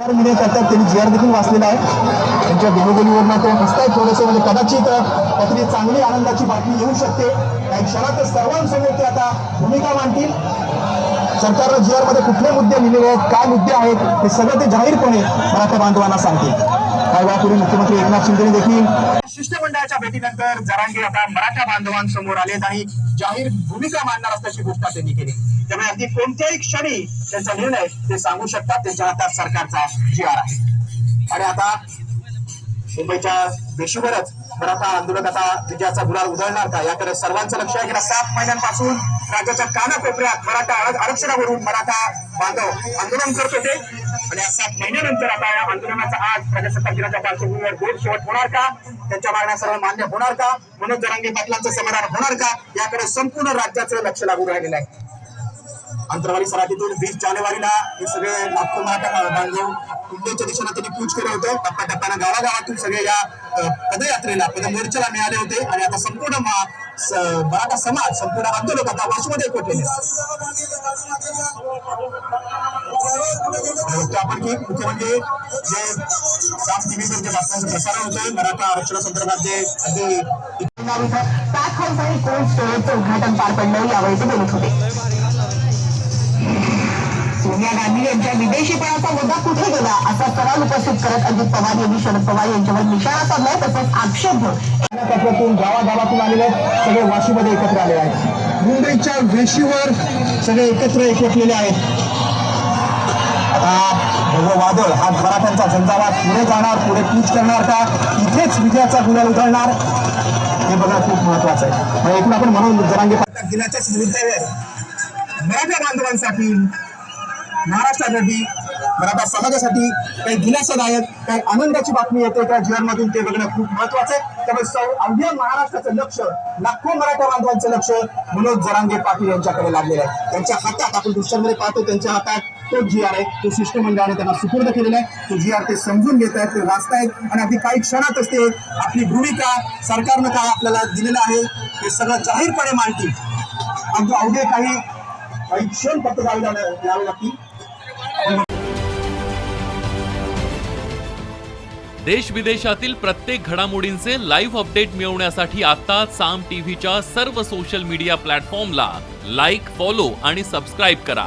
मध्ये करतात त्यांनी जी आर देखील वाचलेला आहे. त्यांच्या देवबोलीवरनं ते हसतायत थोडंसं म्हणजे कदाचित अ, काहीतरी चांगली आनंदाची बातमी येऊ शकते. काही क्षणातच सर्वांसमोर ते आता भूमिका मांडतील. सरकारनं जी आरमध्ये कुठले मुद्दे लिहिलेले आहेत काय मुद्दे आहेत हे सगळं ते जाहीरपणे मराठा बांधवांना सांगतील. काही वेळापूर्वी मुख्यमंत्री एकनाथ शिंदे देखील शिष्टमंडळाच्या भेटीनंतर जरांगे आता मराठा बांधवांसमोर आलेत आणि जाहीर भूमिका मांडणार असल्याची घोषणा त्यांनी केली. त्यामुळे अगदी कोणत्याही क्षणी त्यांचा निर्णय ते सांगू शकतात त्यांच्या हातात सरकारचा जी आर आहे. आणि आता मुंबईच्या वेशीवरच मराठा आंदोलक आता विजयाचा गुलाल उधळणार का? याकडे सर्वांचं लक्ष आहे. गेल्या सात महिन्यांपासून राज्याच्या कानाकोपऱ्यात मराठा आरक्षणावरून मराठा बांधव आंदोलन करत होते. आणि या सात महिन्यानंतर आता या आंदोलनाचा आज प्रजासत्ताक दिनाच्या पार्श्वभूमीवर गोड शेवट होणार का? त्यांच्या मागण्या सर्व मान्य होणार का? मनोज जरांगे पाटलांचं समाधान होणार का? याकडे संपूर्ण राज्याचं लक्ष लागू राहिलेलं आहे. अंतरवाली सराटीतून वीस जानेवारीला हे सगळे लाखो मराठा बांधव मुंबईच्या दिशेनं त्यांनी कूच केलं होतं. टप्प्याटप्प्यानं गावागावातून सगळे या पदयात्रेला पदमोर्चाला मिळाले होते. आणि आता संपूर्ण मराठा समाज संपूर्ण आंदोलक आता वाशीमध्ये एकवटलेले आहेत. आपण की मुख्य म्हणजे जे टीव्हीवर जे बातम्यांचं प्रसारण होतं मराठा आरक्षणासंदर्भात जे अगदी पॅक हाऊस आणि कोल्ड स्टोरेजचं उद्घाटन पार पडलं यावेळी ते बोलत होते सोनिया गांधी यांच्या विदेशीपणाचा मुद्दा कुठे गेला असा सवाल उपस्थित करत अजित पवार यांनी शरद पवार यांच्यावर निशाणा साधलाय तसंच आक्षेप घेऊन गावागावातून आलेले आहेत सगळे वाशीमध्ये एकत्र आलेले आहेत मुंबईच्या वेशीवर सगळे एकत्र एकवटलेले आहेत हा वादळ हा मराठ्यांचा झंझावात पुढे जाणार पुढे कूच करणार का? इथेच विजयाचा गुलाल उधळणार? हे बघणं खूप महत्वाचं आहे. मग एकूण आपण म्हणून जरांगे पाटील दिनाच्याच मुद्द्यावर मराठा बांधवांसाठी महाराष्ट्रासाठी मराठा समाजासाठी काही दिलासादायक काही आनंदाची बातमी येते त्या जीवनमधून ते बघणं खूप महत्वाचं आहे. त्यामुळे सौ अवघ्या महाराष्ट्राचं लक्ष लाखो मराठा बांधवांचं लक्ष मनोज जरांगे पाटील यांच्याकडे लागलेलं आहे. त्यांच्या हातात आपण दृश्यांमध्ये पाहतो त्यांच्या हातात तो जी आर आहे तो शिष्टमंडळाने त्यांना सुपूर्द केलेला आहे. तो जी आर ते समजून घेत आहेत ते वाचतायत. आणि अगदी काही क्षणातच ते आपली भूमिका सरकारनं काय आपल्याला दिलेलं आहे ते सगळं जाहीरपणे मांडतील. अगदी अवघे काही काही क्षण फक्त द्यावे लागतील. देश विदेशातील प्रत्येक घडामोडींचे लाईव्ह अपडेट मिळवण्यासाठी आता साम टीव्हीच्या सर्व सोशल मीडिया प्लॅटफॉर्मला लाईक फॉलो आणि सबस्क्राईब करा.